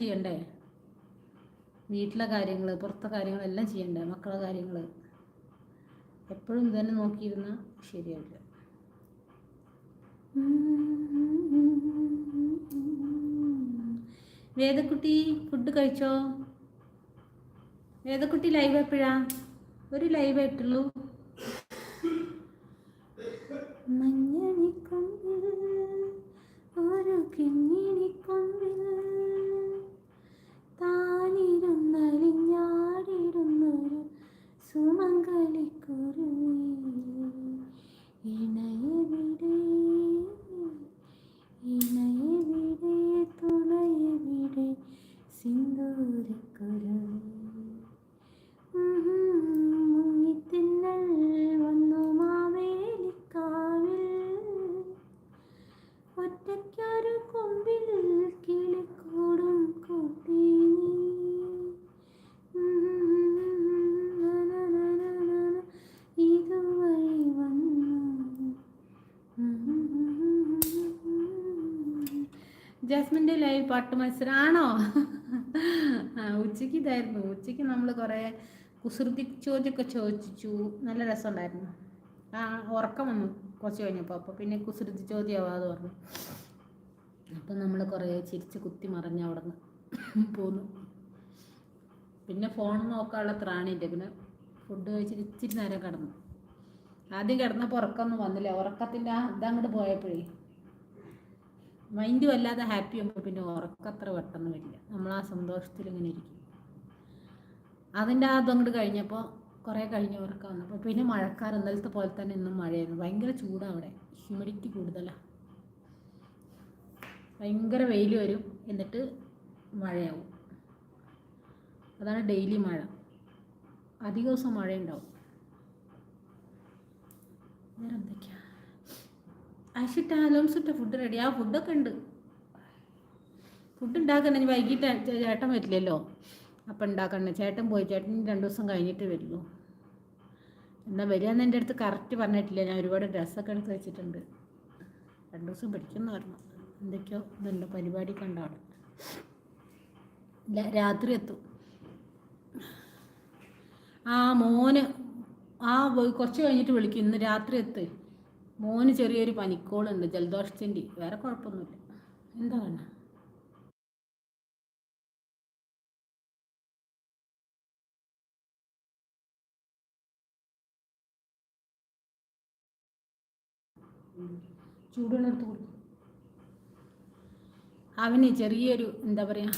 ചെയ്യണ്ടേ? വീട്ടിലെ കാര്യങ്ങൾ പുറത്തെ കാര്യങ്ങളെല്ലാം ചെയ്യണ്ടേ? മക്കളെ കാര്യങ്ങൾ എപ്പോഴും ഇത് തന്നെ നോക്കിയിരുന്ന ശരിയാവില്ല. വേദക്കുട്ടി ഫുഡ് കഴിച്ചോ? വേദക്കുട്ടി ലൈവ് എപ്പോഴാ? ഒരു ലൈവ് ആയിട്ടുള്ളൂ. ജാസ്മിന്റെ ലൈവ് പാട്ട് മത്സരം ആണോ? ആ ഉച്ചയ്ക്ക് ഇതായിരുന്നു. ഉച്ചയ്ക്ക് നമ്മൾ കുറേ കുസൃതി ചോദ്യമൊക്കെ ചോദിച്ചു. നല്ല രസമുണ്ടായിരുന്നു. ആ ഉറക്കം വന്നു കുറച്ച് കഴിഞ്ഞപ്പോൾ. അപ്പോൾ പിന്നെ കുസൃതി ചോദ്യമാവാതെ പറഞ്ഞു. അപ്പം നമ്മൾ കുറേ ചിരിച്ച് കുത്തി മറിഞ്ഞ് അവിടെ നിന്ന് പോന്നു. പിന്നെ ഫോൺ നോക്കാനുള്ള ത്രാണിയില്ല? പിന്നെ ഫുഡ് കഴിച്ചിട്ട് ഇച്ചിരി നേരം കിടന്നു. ആദ്യം കിടന്നപ്പോൾ ഉറക്കമൊന്നും വന്നില്ല. ഉറക്കത്തിന്റെ ആ ഇതങ്ങോട്ട് പോയപ്പോഴേ മൈൻഡ് വല്ലാതെ ഹാപ്പി ആകുമ്പോൾ പിന്നെ ഉറക്കത്ര പെട്ടെന്ന് വരില്ല. നമ്മൾ ആ സന്തോഷത്തിൽ ഇങ്ങനെ ഇരിക്കും. അതിന്റെ ആ അതങ്ങോട്ട് കഴിഞ്ഞപ്പോൾ കുറേ കഴിഞ്ഞ് ഉറക്കം വന്നപ്പോൾ പിന്നെ മഴക്കാർ ഇന്നലത്തെ പോലെ തന്നെ ഇന്നും മഴയായിരുന്നു. ഭയങ്കര ചൂടാണ് അവിടെ. ഹ്യൂമിഡിറ്റി കൂടുതലാണ് ഭയങ്കര വെയിൽ വരും. എന്നിട്ട് മഴയാവും. അതാണ് ഡെയിലി മഴ. അധിക ദിവസം മഴയുണ്ടാവും. വേറെ എന്തൊക്കെയാ ആശിട്ട അലോംസിട്ട ഫുഡ് റെഡി ആ ഫുഡൊക്കെ ഉണ്ട്. ഫുഡ് ഉണ്ടാക്കണ വൈകിട്ട് ചേട്ടൻ വരില്ലല്ലോ. അപ്പം ഉണ്ടാക്കണ്ട ചേട്ടൻ പോയി. ചേട്ടൻ രണ്ട് ദിവസം കഴിഞ്ഞിട്ട് വരുള്ളൂ. എന്നാൽ വരികയെന്ന് എന്റെ അടുത്ത് കറക്റ്റ് പറഞ്ഞിട്ടില്ല. ഞാൻ ഒരുപാട് ഡ്രസ്സൊക്കെ എടുത്ത് വെച്ചിട്ടുണ്ട്. രണ്ട് ദിവസം പിടിക്കുന്നു പറഞ്ഞു. എന്തൊക്കെയോ ഇതുണ്ട്. പരിപാടി കണ്ടാണ് രാത്രി എത്തും. ആ മോന് ആ കുറച്ച് കഴിഞ്ഞിട്ട് വിളിക്കും. ഇന്ന് രാത്രി എത്ത്. മോന് ചെറിയൊരു പനിക്കോളുണ്ട് ജലദോഷത്തിന്റെ. വേറെ കുഴപ്പമൊന്നുമില്ല. എന്താ എടുത്ത് കൊടുക്കും. അവന് ചെറിയൊരു എന്താ പറയുക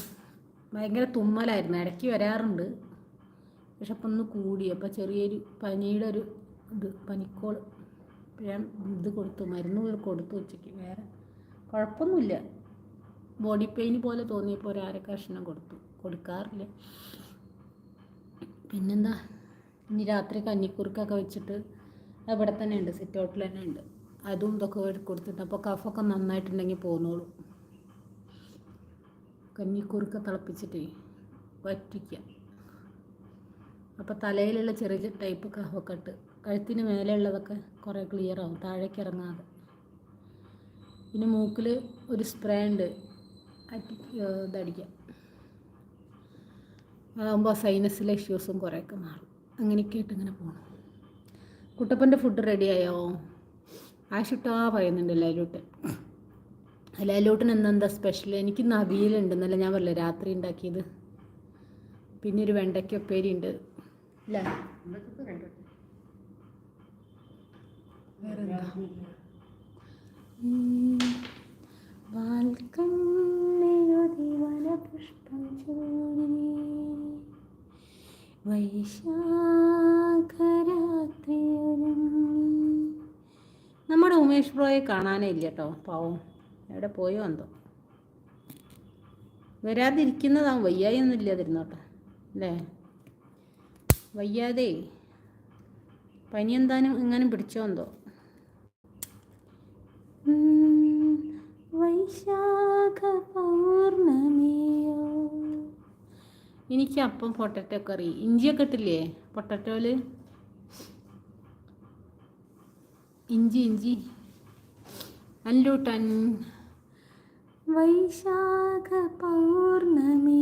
ഭയങ്കര തുമ്മലായിരുന്നു. ഇടയ്ക്ക് വരാറുണ്ട്. പക്ഷെ അപ്പം ഒന്ന് കൂടി. അപ്പം ചെറിയൊരു പനിയുടെ ഒരു ഇത് പനിക്കോൾ ഞാൻ ഇത് കൊടുത്തു മരുന്ന് കൊടുത്തു ഉച്ചയ്ക്ക്. വേറെ കുഴപ്പമൊന്നുമില്ല. ബോഡി പെയിൻ പോലെ തോന്നിയപ്പോൾ ഒരു അര കഷ്ണം കൊടുത്തു. കൊടുക്കാറില്ല. പിന്നെന്താ? ഇനി രാത്രി കഞ്ഞിക്കുറുക്കൊക്കെ വെച്ചിട്ട് ഇവിടെ തന്നെ ഉണ്ട് സിറ്റ് ഔട്ടിൽ തന്നെ ഉണ്ട്. അതും ഇതൊക്കെ കൊടുത്തിട്ട് അപ്പോൾ കഫൊക്കെ നന്നായിട്ടുണ്ടെങ്കിൽ പോന്നോളൂ. കഞ്ഞിക്കുറുക്ക തിളപ്പിച്ചിട്ടേ വറ്റിക്കുക അപ്പോൾ തലയിലുള്ള ചെറിയ ടൈപ്പ് കഫക്കെട്ട് കഴുത്തിന് മേലെയുള്ളതൊക്കെ കുറേ ക്ലിയർ ആവും താഴേക്ക് ഇറങ്ങാതെ. പിന്നെ മൂക്കിൽ ഒരു സ്പ്രേ ഉണ്ട് ഇതടിക്കാം. അതാകുമ്പോൾ സൈനസിലെ ഇഷ്യൂസും കുറേയൊക്കെ മാറും. അങ്ങനെയൊക്കെ ആയിട്ട് ഇങ്ങനെ പോകണം കുട്ടപ്പന്റെ ഫുഡ് റെഡിയായോ ആശുട്ടാ പറയുന്നുണ്ട് ലാലൂട്ടൻ ലാലൂട്ടൻ എന്താ സ്പെഷ്യൽ എനിക്ക് നവിയിലുണ്ട് അവിയലുണ്ട് എന്നല്ല ഞാൻ പറഞ്ഞില്ല രാത്രി ഉണ്ടാക്കിയത്. പിന്നെ ഒരു വെണ്ടയ്ക്ക ഉപ്പേരി ഉണ്ട്. ഇല്ല. വേറെന്താ? വാൽക്കണ്ണെഴുതി വനപുഷ്പം ചൂടി വൈശാഖരാത്രിയൊരുങ്ങി. നമ്മുടെ ഉമേഷ് ബ്രോയെ കാണാനേ ഇല്ല കേട്ടോ പാവം. എവിടെ പോയോ എന്തോ. വരാതിരിക്കുന്നതാവും വയ്യായി ഒന്നും ഇല്ലാതിരുന്നോട്ടെ അല്ലേ? വയ്യാതെ. പനി എന്താനും എങ്ങാനും പിടിച്ചോന്തോ വൈശാഖ പൗർണമിയോ എനിക്ക് അപ്പം പൊട്ടറ്റോ കറി. ഇഞ്ചിയൊക്കെ ഇട്ടില്ലേ? പൊട്ടറ്റോൽ ഇഞ്ചി ഇഞ്ചി. അല്ലൂട്ടൻ. വൈശാഖ പൗർണമി